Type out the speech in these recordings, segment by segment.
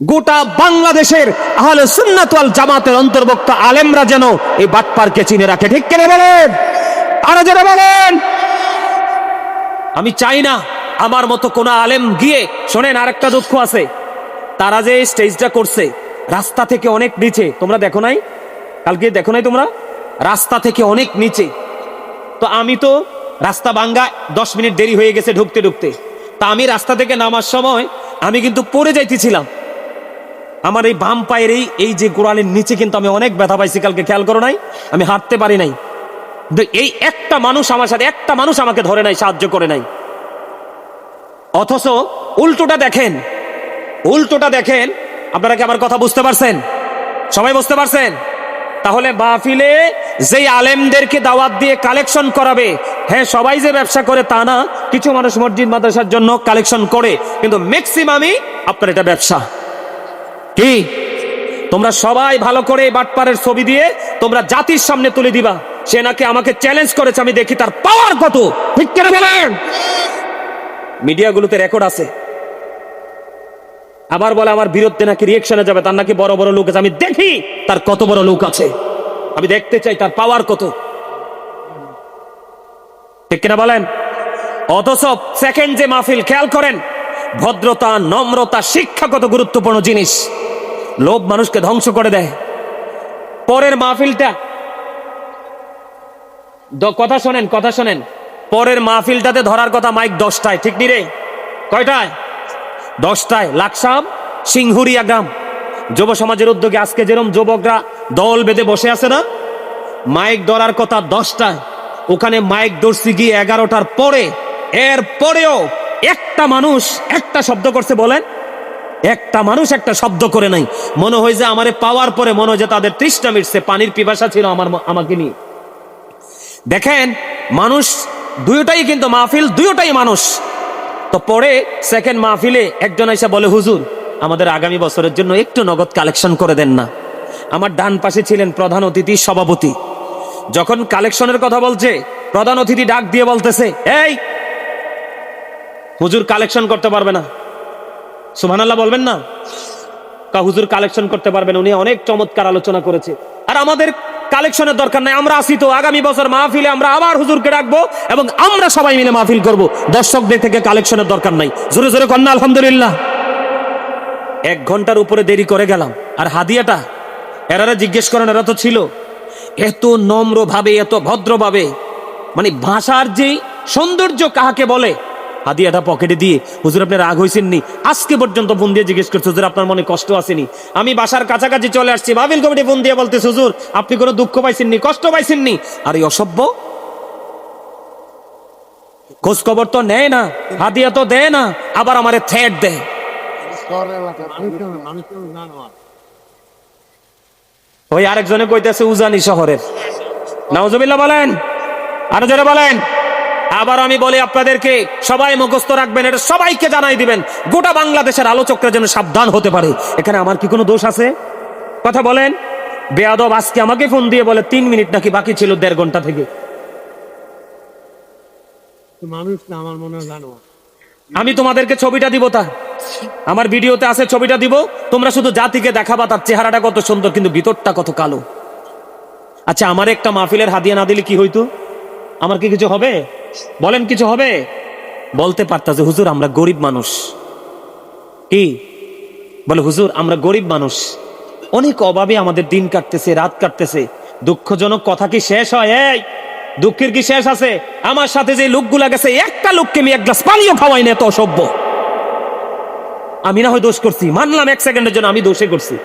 গোটা বাংলাদেশের আহলে সুন্নাত ওয়াল জামাতের অন্তর্ভুক্ত আলেমরা যেন এই বাটপারকে চিনে রাখে। ঠিক কেন বলেন? আরও যারা বলেন। আমি চাই না আমার মতো কোন আলেম গিয়ে, শোনেন আরেকটা দুঃখ আছে। তারা যে স্টেজটা করছে, রাস্তা থেকে অনেক নিচে, তোমরা দেখো নাই? কালকে দেখো নাই তোমরা? রাস্তা থেকে অনেক নিচে। তো আমি তো রাস্তা ভাঙ্গা দশ মিনিট দেরি হয়ে গেছে ঢুকতে ঢুকতে। তা আমি রাস্তা থেকে নামার সময় আমি কিন্তু পড়ে যাইতেছিলাম। আমার এই বাম পায়ের এই এই যে গোড়ালির নিচে কিন্তু আমি অনেক ব্যথা পাইছি, কালকে খেয়াল করো নাই? আমি হাঁটতে পারি নাই। এই একটা মানুষ আমার সাথে, একটা মানুষ আমাকে ধরে নাই, সাহায্য করে নাই। অথচ উল্টোটা দেখেন উল্টোটা দেখেন, আপনারা কি আমার কথা বুঝতে পারছেন? সবাই বুঝতে পারছেন? তাহলে মাহফিলে যেই আলেমদেরকে দাওয়াত দিয়ে কালেকশন করাবে হ্যাঁ সবাই যে ব্যবসা করে তা না, কিছু মানুষ মসজিদ, মাদ্রাসার জন্য কালেকশন করে, কিন্তু ম্যাক্সিমামই আপনার এটা ব্যবসা। কি? তোমরা সবাই ভালো করে এই বাটপারের ছবি দিয়ে তোমরা জাতির সামনে তুলে দিবা। সে নাকি আমাকে চ্যালেঞ্জ করেছে, আমি দেখি তার পাওয়ার কত। ঠিক বলেন? মিডিয়াগুলোতে রেকর্ড আছে। আবার বলে আমার বিরুদ্ধে নাকি রিয়েকশনে যাবে, তার নাকি বড় বড় লোক আছে, আমি দেখি তার কত বড় লোক আছে। আমি দেখতে চাই তার পাওয়ার কত। ঠিক কিনা বলেন? অথচ সেকেন্ড যে মাহফিল, খেয়াল করেন ভদ্রতা, নম্রতা শিক্ষা কত গুরুত্বপূর্ণ জিনিস। লোভ মানুষকে ধ্বংস করে দেয়। পরের মাহফিলটা কথা শোনেন কথা শোনেন। পরের মাহফিলটাতে ধরার কথা মাইক দশটায়, ঠিক নি রে? কয়টায়? দশটায়। লাকসাম, সিংহুরিয়া গ্রাম। যুব সমাজের উদ্যোগে আজকে যেরকম যুবকরা দল বেঁধে বসে আছে না, মাইক ধরার কথা দশটায়। ওখানে মাইক দর্শি গিয়ে এগারোটার পরে এর পরেও একটা মানুষ একটা শব্দ করছে, বলেন। একটা মানুষ একটা শব্দ করে নাই। মনে হয় যে আমারে পাওয়ার পরে মনে হয় যে তাদের তৃষ্ণা মিটছে, পানির পিপাসা ছিল আমার আমাকে নিয়ে। দেখেন, মানুষ দুইটাই কিন্তু মাহফিল, দুইটাই মানুষ। তো পরে সেকেন্ড মাহফিলে একজন এসে বলে, হুজুর, আমাদের আগামী বছরের জন্য একটু নগদ কালেকশন করে দেন না। আমার ডান পাশে ছিলেন প্রধান অতিথি, সভাপতি। যখন কালেকশনের কথা বলছে, প্রধান অতিথি ডাক দিয়ে বলতেছে, এই হুজুর কালেকশন করতে পারবে না। সুবহানাল্লাহ বলবেন না? কা হুজুর কালেকশন করতে পারবেন, উনি অনেক চমৎকার আলোচনা করেছে। আর আমাদের কালেকশনের দরকার নাই, আমরা আসি তো, আগামী বছর মাহফিলে আমরা আবার হুজুরকে ডাকবো এবং আমরা সবাই মিলে মাহফিল করব। দর্শকদের থেকে কালেকশনের দরকার নাই। জোরে জোরে কন্যা, আলহামদুলিল্লাহ। এক ঘণ্টার উপরে দেরি করে গেলাম। আর হাদিয়াটা, এরারা জিজ্ঞেস করেন, এরা তো ছিল। এত নম্রভাবে, এত ভদ্রভাবে মানে ভাষার যে সৌন্দর্য কাহাকে বলে হাদিয়াটা পকেটে দিয়ে, হুজুর, আপনি রাগ হয়েছেন নি আজকে পর্যন্ত ফোন দিয়ে জিজ্ঞেস করছে, হুজুর, আপনার মনে কষ্ট আসেনি? আমি বাসার কাছাকাছি চলে আসছি মাহফিল কমিটি ফোন দিয়ে বলতে হুজুর, আপনি কোনো দুঃখ পাইছেননি, কষ্ট পাইছেননি? আর এই অসভ্য। খোঁজ খবর তো নেয় না, হাদিয়া তো দেয় না, আবার আমারে থ্রেট দেয়। ওই আরেকজনে কইতেছে, উজানি শহরের। নাউজুবিল্লাহ বলেন, আরও জোরে বলেন। আবার আমি বলি আপনাদেরকে সবাই মুখস্থ রাখবেন এটা সবাইকে জানাই দিবেন গোটা বাংলাদেশের আলোচকরা যেন সাবধান হতে পারে। এখানে আমার কি কোনো দোষ আছে? কথা বলেন। বেয়াদব আজকে আমাকে ফোন দিয়ে বলে তিন মিনিট নাকি বাকি ছিল দেড় ঘণ্টা থেকে। মানুষ না আমার মনে জানো আমি তোমাদেরকে ছবিটা দিব তা। আমার ভিডিওতে আছে ছবিটা দিব। তোমরা শুধু জাতিকে দেখাবা তার চেহারাটা কত সুন্দর কিন্তু ভিতরটা কত কালো। আচ্ছা আমার একটা মাহফিলের হাদিয়া না দিলে কি হইতো? আমার কি কিছু হবে? বলেন কিছু হবে? বলতে পারতা যে হুজুর আমরা গরিব মানুষ। কি? বলে হুজুর আমরা গরিব মানুষ। অনেক অভাবে আমাদের দিন কাটতেছে রাত কাটতেছে। দুঃখজনক কথা কি শেষ হয়? এই দুঃখের কি শেষ আছে? আমার সাথে যে লোকগুলা গেছে একটা লোককে আমি এক গ্লাস পানিও খাওয়াই না এত অসভ্য। আমি না হয় দোষ করছি মানলাম এক সেকেন্ডের জন্য আমি দোষে করছি।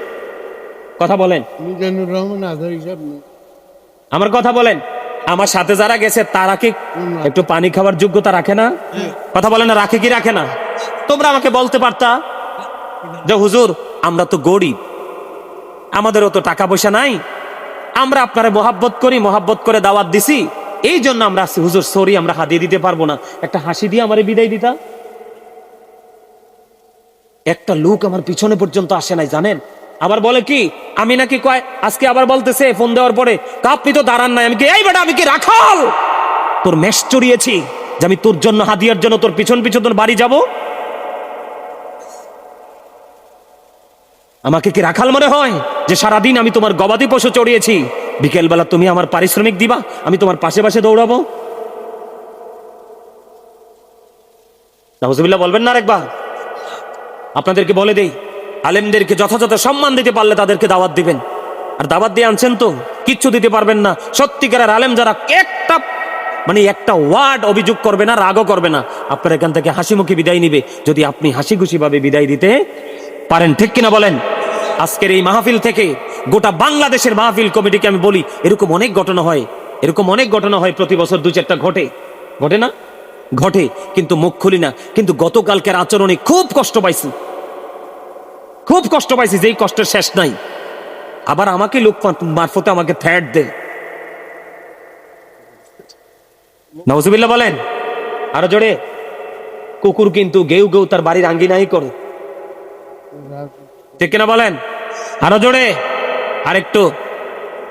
কথা বলেন। আমার কথা বলেন। আমার সাথে যারা গেছে তারা কি একটু পানি খাওয়ার যোগ্যতা রাখে না? কথা বলে না রাখে কি রাখে না? তোমরা আমাকে বলতে পারতা যে হুজুর আমরা তো গরিব। আমাদেরও তো টাকা পয়সা নাই। আমরা আপনারা মহাব্বত করি মহাব্বত করে দাওয়াত দিছি। এই জন্য আমরা আসছি হুজুর সরি আমরা হাতিয়ে দিতে পারব না। একটা হাসি দিয়ে আমারে বিদায় দিতা। একটা লোক আমার পিছনে পর্যন্ত আসে নাই জানেন? আবার বলে কি, আমি নাকি কয়, আজকে আবার বলতেছে ফোন দেওয়ার পরে "কা আপনি তো দাঁড়ান নাই। আমি কি, এই বেটা, আমি কি রাখাল? তোর মেষ চড়িয়েছি যে আমি তোর জন্য হাদিয়ার জন্য তোর পিছন পিছন তোর বাড়ি যাব? আমাকে কি রাখাল মনে হয় যে সারাদিন আমি তোমার গবাদি পশু চড়িয়েছি? বিকেলবেলা তুমি আমার পারিশ্রমিক দিবা, আমি তোমার পাশে পাশে দৌড়াবো? নাউজুবিল্লাহ, বলবেন না আরেকবার। আপনাদেরকে বলে দেই আলেমদেরকে যথাযথ সম্মান দিতে পারলে তাদেরকে দাওয়াত দিবেন। আর দাওয়াত দিয়ে আনছেন তো, কিচ্ছু দিতে পারবেন না। সত্যিকারের আলেম যারা একটা মানে একটা ওয়ার্ড অভিযোগ করবে না, রাগও করবে না। আপনার এখান থেকে হাসি মুখে বিদায় নিবে। যদি আপনি হাসি খুশি ভাবে বিদায় দিতে পারেন, ঠিক কিনা বলেন? আজকের এই মাহফিল থেকে গোটা বাংলাদেশের মাহফিল কমিটিকে আমি বলি, এরকম অনেক ঘটনা হয়। এরকম অনেক ঘটনা হয় প্রতি বছর দু চারটা ঘটে। ঘটে না? ঘটে, কিন্তু মুখ খুলি না। কিন্তু গতকালকের আচরণে খুব কষ্ট পাইছি। খুব কষ্ট পাইছি, যেই কষ্টের শেষ নাই। আবার আমাকে লোক মারফতে আমাকে থ্যাট দে নওজুবিল্লাহ বলেন, আরও জোরে, কুকুর কিন্তু গেউ গেউ তার বাড়ির আঙ্গিনাই করে। ঠিক কিনা বলেন? আরও জোরে, আরেকটু।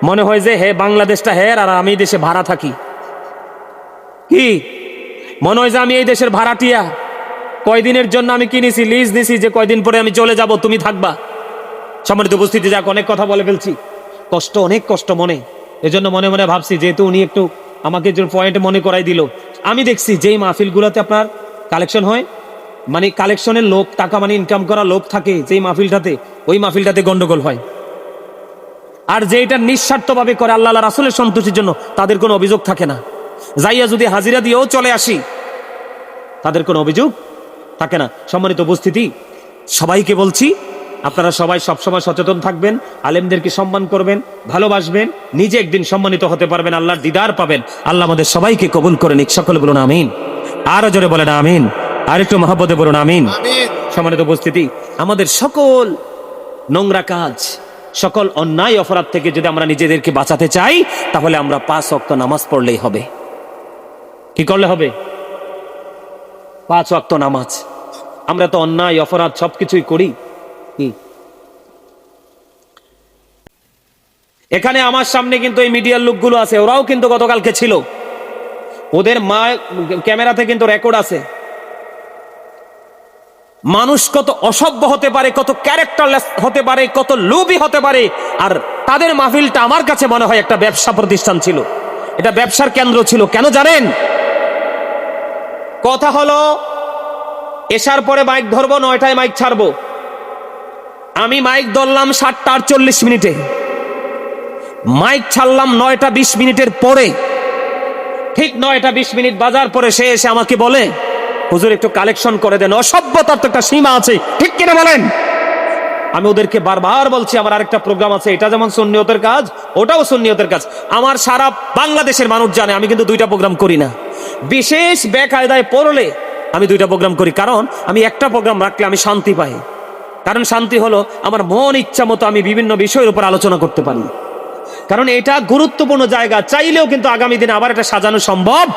মনে হয় যে হে বাংলাদেশটা হের আর আমি দেশে ভাড়া থাকি। কি? মনে হয় যে আমি এই দেশের ভাড়াটিয়া। কয়দিনের জন্য আমি কিনেছি লিজ নিছি, যে কয়দিন পরে আমি চলে যাব, তুমি থাকবা। সম্মানিত উপস্থিতি, যাক, অনেক কথা বলে ফেলছি। কষ্ট, অনেক কষ্ট মনে। এজন্য মনে মনে ভাবছি, যেহেতু উনি একটু আমাকে যে পয়েন্ট মনে করাই দিল, আমি দেখছি যেই মাহফিলগুলোতে আপনার কালেকশন হয় মানে কালেকশনের লোক, টাকা মানে ইনকাম করা লোক থাকে, যেই মাহফিলটাতে, ওই মাহফিলটাতে গন্ডগোল হয়। আর যে এটা নিঃস্বার্থভাবে করে আল্লাহ রাসুলের সন্তুষ্টির জন্য, তাদের কোনো অভিযোগ থাকে না। যাইয়া যদি হাজিরা দিয়েও চলে আসি, তাদের কোনো অভিযোগ থাকে না। সম্মানিত উপস্থিতি সবাইকে বলছি আপনারা সবাই সবসময় সচেতন থাকবেন আলেমদেরকে সম্মান করবেন ভালোবাসবেন নিজে একদিন সম্মানিত হতে পারবেন আল্লাহর দিদার পাবেন। আল্লাহ আমাদের সবাইকে কবুল করে নিক। সকলে বলুন আমিন। আরও জোরে বলেন আমিন। আর একটু মহাপদে বলুন আমিন। সম্মানিত উপস্থিতি আমাদের সকল নোংরা কাজ সকল অন্যায় অপরাধ থেকে যদি আমরা নিজেদেরকে বাঁচাতে চাই তাহলে আমরা পাঁচ অক্ত নামাজ পড়লেই হবে। কি করলে হবে? পাঁচ অক্ত নামাজ। আমরা তো অন্যায়, অপরাধ সবকিছুই করি। এখানে আমার সামনে কিন্তু এই মিডিয়ার লোকগুলো আছে, ওরাও কিন্তু গতকালকে ছিল। ওদের মা, ক্যামেরাতে কিন্তু রেকর্ড আছে। মানুষ কত অসভ্য হতে পারে, কত ক্যারেক্টারলেস হতে পারে, কত লোভী হতে পারে, আর তাদের মাহফিলটা আমার কাছে মনে হয় একটা ব্যবসা প্রতিষ্ঠান ছিল। এটা ব্যবসার কেন্দ্র ছিল, কেন জানেন? কথা হলো, এসার পরে মাইক ধরবো, নয়টায় মাইক ছাড়বো। আমি মাইক ধরলাম সাতটা আটচল্লিশ মিনিটে। মাইক ছাড়লাম নয়টা বিশ মিনিটের পরে। ঠিক নয়টা বিশ মিনিট বাজার পরে সে এসে আমাকে বলে, হুজুর, একটু কালেকশন করে দেন, অসভ্যতার তো একটা সীমা আছে। ঠিক কিনা বলেন? আমি ওদেরকে বারবার বলছি, আমার আরেকটা প্রোগ্রাম আছে, এটা যেমন সুন্নিয়তের কাজ, ওটাও সুন্নিয়তের কাজ। আমার সারা বাংলাদেশের মানুষ জানে, আমি কিন্তু দুইটা প্রোগ্রাম করি না। বিশেষ বেকায়দায় পড়লে আমি দুইটা প্রোগ্রাম করি। কারণ আমি একটা প্রোগ্রাম রাখলে আমি শান্তি পাই। কারণ শান্তি হলো আমার মন ইচ্ছা মতো আমি বিভিন্ন বিষয়ের উপর আলোচনা করতে পারি। কারণ এটা গুরুত্বপূর্ণ জায়গা। চাইলেও কিন্তু আগামী দিনে আবার এটা সাজানো সম্ভব।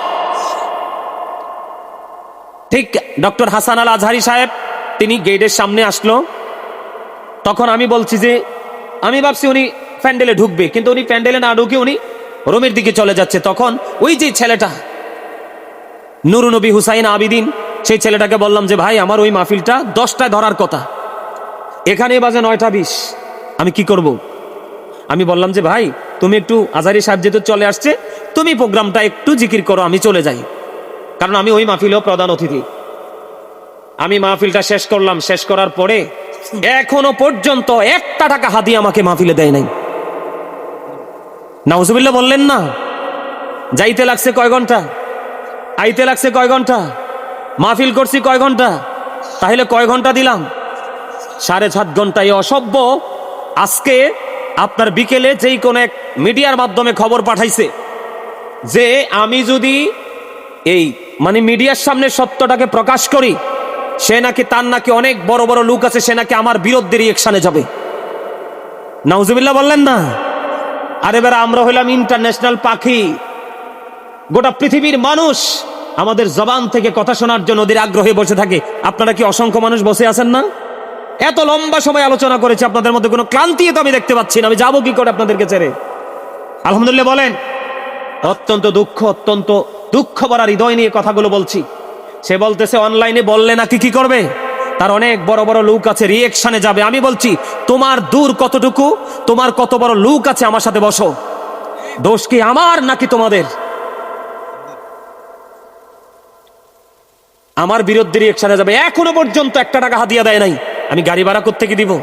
ঠিক ডক্টর হাসান আল আজহারি সাহেব, তিনি গেটের সামনে আসলো। তখন আমি বলছি যে, আমি ভাবছি উনি প্যান্ডেলে ঢুকবে। কিন্তু উনি প্যান্ডেলে না ঢুকে উনি রোমের দিকে চলে যাচ্ছে। তখন ওই যে ছেলেটা নুরু নবী হুসাইন আবিদিন, সেই ছেলেটাকে বললাম যে, ভাই, আমার ওই মাহফিলটা দশটায় ধরার কথা। এখানে বাজে নয়টা বিশ। আমি কি করব। আমি বললাম যে, ভাই, তুমি একটু আজারি সাহেব যেহেতু চলে আসছে, তুমি প্রোগ্রামটা একটু জিকির করো, আমি চলে যাই। কারণ আমি ওই মাহফিলেও প্রধান অতিথি। আমি মাহফিলটা শেষ করলাম। শেষ করার পরে এখনও পর্যন্ত একটা টাকা হাতি আমাকে মাহফিলে দেয় নাই। নাউজুবিল্লাহ বললেন না। যাইতে লাগছে কয় ঘণ্টা? আইতে লাগছে কয় ঘণ্টা? মাহফিল করছি কয় ঘণ্টা? তাহলে কয় ঘণ্টা দিলাম? সাড়ে সাত ঘণ্টা এই অসভ্য। আজকে আপনার বিকেলে যেই কোন এক মিডিয়ার মাধ্যমে খবর পাঠাইছে যে আমি যদি এই মানে মিডিয়ার সামনে সত্যটাকে প্রকাশ করি, সে নাকি তার নাকি অনেক বড় বড় লোক আছে, সে নাকি আমার বিরুদ্ধে রিয়েকশনে যাবে। নাউজুবিল্লাহ বললেন না? আর এবার আমরা হইলাম ইন্টারন্যাশনাল পাখি। গোটা পৃথিবীর মানুষ আমাদের জবান থেকে কথা শোনার জন্য ওদের আগ্রহে বসে থাকে। আপনারা কি অসংখ্য মানুষ বসে আছেন না? এত লম্বা সময় আলোচনা করেছি, আপনাদের মধ্যে কোনো ক্লান্তি তো আমি দেখতে পাচ্ছি না, আমি যাব কি করে আপনাদেরকে ছেড়ে? আলহামদুলিল্লাহ, বলেন। অত্যন্ত দুঃখ অত্যন্ত দুঃখ ভরা হৃদয় নিয়ে কথাগুলো বলছি। সে বলতেছে, অনলাইনে বললে নাকি কি করবে? তার অনেক বড় বড় লোক আছে রিয়েকশনে যাবে। আমি বলছি, তোমার দূর কতটুকু? তোমার কত বড় লোক আছে আমার সাথে বসো। দোষ কি আমার নাকি তোমাদের? আমার বিরুদ্ধে রিয়েকশনে যাবে। এখনও পর্যন্ত একটা টাকা হাতিয়া দেয় নাই। আমি গাড়ি ভাড়া করতে কি দিব?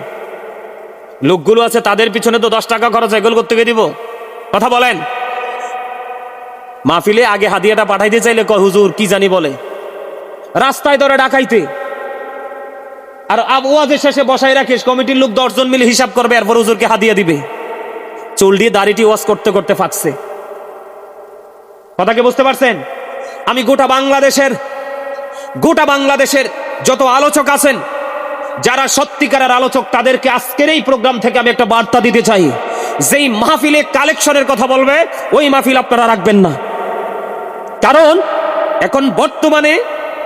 লোকগুলো আছে, তাদের পিছনে তো দশ টাকা খরচ এগুলো করতে গিয়ে দিব? কথা বলেন। মাহফিলে আগে হাদিয়াটা পাঠাইতে চাইলে কয়, হুজুর, কি জানি বলে? রাস্তায় ধরে ডাকাইতে। আর আব- ওয়াজের শেষে বসাই রাখিস কমিটির লোক দশজন মিলে হিসাব করবে, এরপর হুজুরকে হাদিয়া দিবে। চুল দিয়ে দাড়িটি ওয়াশ করতে করতে ফাঁকছে কথা কি বুঝতে পারছেন? আমি গোটা বাংলাদেশের গোটা বাংলাদেশের যত আলোচক আছেন, যারা সত্যিকারের আলোচক, তাদেরকে আজকের এই প্রোগ্রাম থেকে আমি একটা বার্তা দিতে চাই। যেই মাহফিলে কালেকশনের কথা বলবে, ওই মাহফিল আপনারা রাখবেন না। কারণ এখন বর্তমানে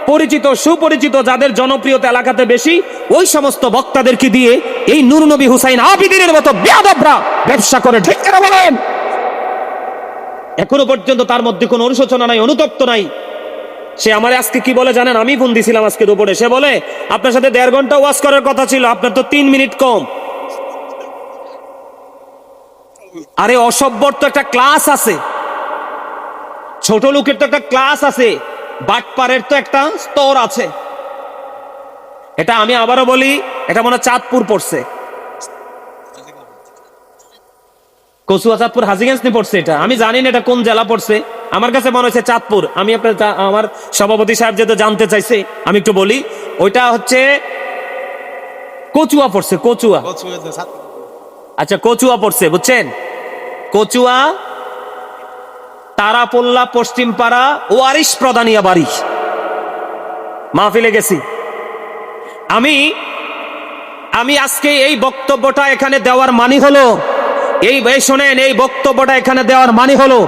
পরিচিত, সুপরিচিত, যাদের জনপ্রিয়তা এলাকাতে বেশি, ওই সমস্ত বক্তাদেরকে দিয়ে এই নুরনবী হুসাইন আবিদিনের মতো বেয়াদবরা ব্যবসা করে। ঠিক করে বলেন? এখনও পর্যন্ত তার মধ্যে কোনো অনুশোচনা নাই, অনুতপ্ত নাই। সে আমার আজকে কি বলে জানেন? আমি ফোন দিছিলাম আজকে দুপুরে। সে বলে, আপনার সাথে দেড় ঘণ্টা ওয়াশ করার কথা ছিল, আপনার তো তিন মিনিট কম। আরে, অসভ্যর তো একটা ক্লাস আছে। ছোট লোকের তো একটা ক্লাস আছে। বাটপারের তো একটা স্তর আছে। এটা আমি আবারও বলি, এটা মনে চাঁদপুর পড়ছে। কচুয়া চাঁদপুর হাজিগঞ্জ নিয়ে পড়ছে এটা। আমি জানি না এটা কোন জেলা পড়ছে। আমার কাছে মনে হচ্ছে চাঁদপুর। আমি আপনার আমার সভাপতি সাহেব যেহেতু জানতে চাইছে আমি একটু বলি ওইটা হচ্ছে কচুয়া পড়ছে কচুয়া। আচ্ছা কচুয়া পড়ছে বুঝছেন? কচুয়া তারাপোল্লা পশ্চিম পাড়া ওয়ারিশ প্রদানিয়া বাড়ি। মাহফিলে গেছি। আমি আমি আজকে এই বক্তব্যটা এখানে দেওয়ার মানি হলো এই এই শোনেন এই বক্তব্যটা এখানে দেওয়ার মানি হলো।